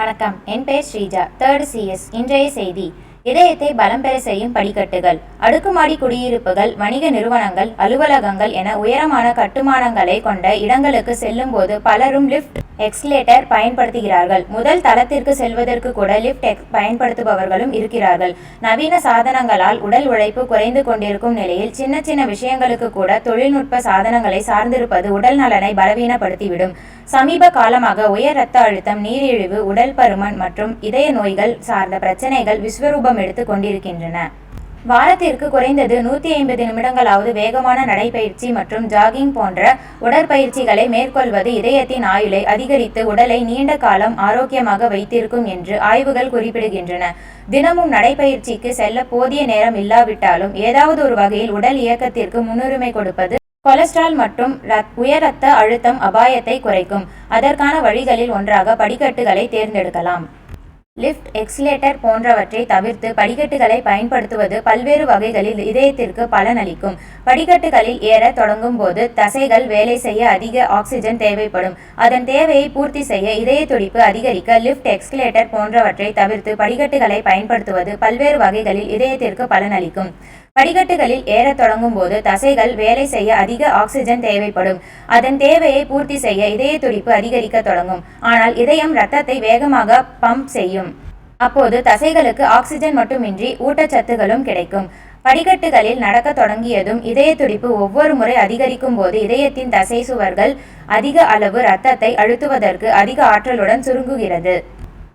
வணக்கம். என் பெயர் Sreeja. Third CS இன்றைய செய்தி. இதயத்தை பலம் பெற செய்யும் படிக்கட்டுகள். அடுக்குமாடி குடியிருப்புகள் வணிக நிறுவனங்கள் அலுவலகங்கள் என உயரமான கட்டுமானங்களை கொண்ட இடங்களுக்கு செல்லும்போது பலரும் லிஃப்ட் எக்ஸ்லேட்டர் பயன்படுத்துகிறார்கள். முதல் தளத்திற்கு செல்வதற்கு கூட லிஃப்ட் எக்ஸ் பயன்படுத்துபவர்களும் இருக்கிறார்கள். நவீன சாதனங்களால் உடல் உழைப்பு குறைந்து கொண்டிருக்கும் நிலையில் சின்ன சின்ன விஷயங்களுக்கு கூட தொழில்நுட்ப சாதனங்களை சார்ந்திருப்பது உடல் நலனை பலவீனப்படுத்திவிடும். சமீப காலமாக உயர் இரத்த அழுத்தம் நீரிழிவு உடல் பருமன் மற்றும் இதய நோய்கள் சார்ந்த பிரச்சனைகள் விஸ்வரூபம் எடுத்து கொண்டிருக்கின்றன. வாரத்திற்கு குறைந்தது நூற்றி ஐம்பது நிமிடங்களாவது வேகமான நடைபயிற்சி மற்றும் ஜாகிங் போன்ற உடற்பயிற்சிகளை மேற்கொள்வது இதயத்தின் ஆயுளை அதிகரித்து உடலை நீண்ட காலம் ஆரோக்கியமாக வைத்திருக்கும் என்று ஆய்வுகள் குறிப்பிடுகின்றன. தினமும் நடைபயிற்சிக்கு செல்ல போதிய நேரம் இல்லாவிட்டாலும் ஏதாவது ஒரு வகையில் உடல் இயக்கத்திற்கு முன்னுரிமை கொடுப்பது கொலஸ்ட்ரால் மற்றும் ரத்- உயர் ரத்த அழுத்தம் அபாயத்தை குறைக்கும். அதற்கான வழிகளில் ஒன்றாக படிக்கட்டுகளை தேர்ந்தெடுக்கலாம். லிஃப்ட் எக்ஸிலேட்டர் போன்றவற்றை தவிர்த்து படிக்கட்டுகளை பயன்படுத்துவது பல்வேறு வகைகளில் இதயத்திற்கு பலனளிக்கும். படிக்கட்டுகளில் ஏற தொடங்கும் போது தசைகள் வேலை செய்ய அதிக ஆக்சிஜன் தேவைப்படும். அதன் தேவையை பூர்த்தி செய்ய இதய துடிப்பு அதிகரிக்க லிஃப்ட் எக்ஸ்கலேட்டர் போன்றவற்றை தவிர்த்து படிக்கட்டுகளை பயன்படுத்துவது பல்வேறு வகைகளில் இதயத்திற்கு பலனளிக்கும். படிக்கட்டுகளில் ஏறத் தொடங்கும் போது தசைகள் வேலை செய்ய அதிக ஆக்சிஜன் தேவைப்படும். அதன் தேவையை பூர்த்தி செய்ய இதய துடிப்பு அதிகரிக்க தொடங்கும். ஆனால் இதயம் ரத்தத்தை வேகமாக பம்ப் செய்யும். அப்போது தசைகளுக்கு ஆக்சிஜன் மட்டுமின்றி ஊட்டச்சத்துகளும் கிடைக்கும். படிக்கட்டுகளில் நடக்க தொடங்கியதும் இதய துடிப்பு ஒவ்வொரு முறை அதிகரிக்கும் போது இதயத்தின் தசை சுவர்கள் அதிக அளவு இரத்தத்தை அழுத்துவதற்கு அதிக ஆற்றலுடன் சுருங்குகிறது.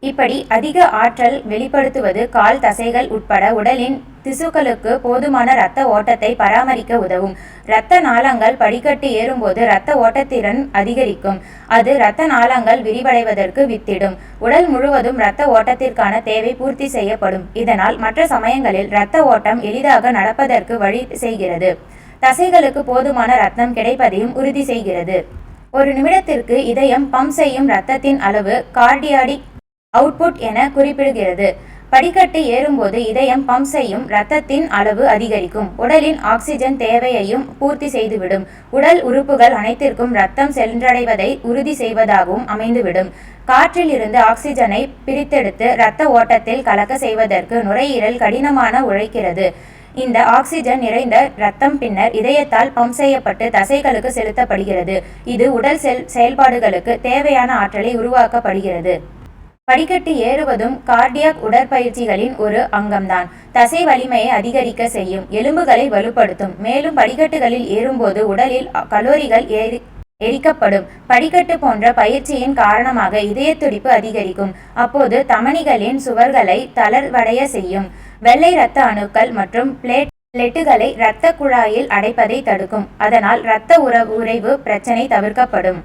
இப்படி அதிக ஆற்றல் வெளிப்படுத்துவது கால் தசைகள் உட்பட உடலின் திசுக்களுக்கு போதுமான இரத்த ஓட்டத்தை பராமரிக்க உதவும். இரத்த நாளங்கள் படிக்கட்டு ஏறும்போது இரத்த ஓட்டத்திறன் அதிகரிக்கும். அது இரத்த நாளங்கள் விரிவடைவதற்கு வித்திடும். உடல் முழுவதும் இரத்த ஓட்டத்திற்கான தேவை பூர்த்தி செய்யப்படும். இதனால் மற்ற சமயங்களில் இரத்த ஓட்டம் எளிதாக நடப்பதற்கு வழி செய்கிறது. தசைகளுக்கு போதுமான ரத்தம் கிடைப்பதையும் உறுதி செய்கிறது. ஒரு நிமிடத்திற்கு இதயம் பம்ப் செய்யும் இரத்தத்தின் அளவு கார்டியாடிக் அவுட்புட் என குறிப்பிடுகிறது. படிக்கட்டு ஏறும்போது இதயம் பம்ப் செய்யும் இரத்தத்தின் அளவு அதிகரிக்கும். உடலின் ஆக்சிஜன் தேவையையும் பூர்த்தி செய்துவிடும். உடல் உறுப்புகள் அனைத்திற்கும் இரத்தம் சென்றடைவதை உறுதி செய்வதாகவும் அமைந்துவிடும். காற்றில் இருந்து ஆக்சிஜனை பிரித்தெடுத்து இரத்த ஓட்டத்தில் கலக்க செய்வதற்கு நுரையீரல் கடினமான உழைக்கிறது. இந்த ஆக்சிஜன் நிறைந்த இரத்தம் பின்னர் இதயத்தால் பம்ப் செய்யப்பட்டு தசைகளுக்கு செலுத்தப்படுகிறது. இது உடல் செல் செயல்பாடுகளுக்கு தேவையான ஆற்றலை உருவாக்கப்படுகிறது. படிக்கட்டு ஏறுவதும் கார்டியாக் உடற்பயிற்சிகளின் ஒரு அங்கம்தான். தசை வலிமையை அதிகரிக்க செய்யும் எலும்புகளை வலுப்படுத்தும். மேலும் படிக்கட்டுகளில் ஏறும்போது உடலில் கலோரிகள் ஏறி எரிக்கப்படும். படிக்கட்டு போன்ற பயிற்சியின் காரணமாக இதய துடிப்பு அதிகரிக்கும். அப்போது தமனிகளின் சுவர்களை தளர்வடைய செய்யும். வெள்ளை இரத்த அணுக்கள் மற்றும் பிளேட் பிளெட்டுகளை இரத்த குழாயில் அடைப்பதை தடுக்கும். அதனால் இரத்த உறவு உறைவு பிரச்சனை தவிர்க்கப்படும்.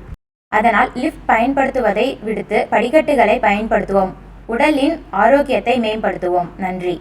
அதனால் லிஃப்ட் பயன்படுத்துவதை விடுத்து படிக்கட்டுகளை பயன்படுத்துவோம். உடலின் ஆரோக்கியத்தை மேம்படுத்துவோம். நன்றி.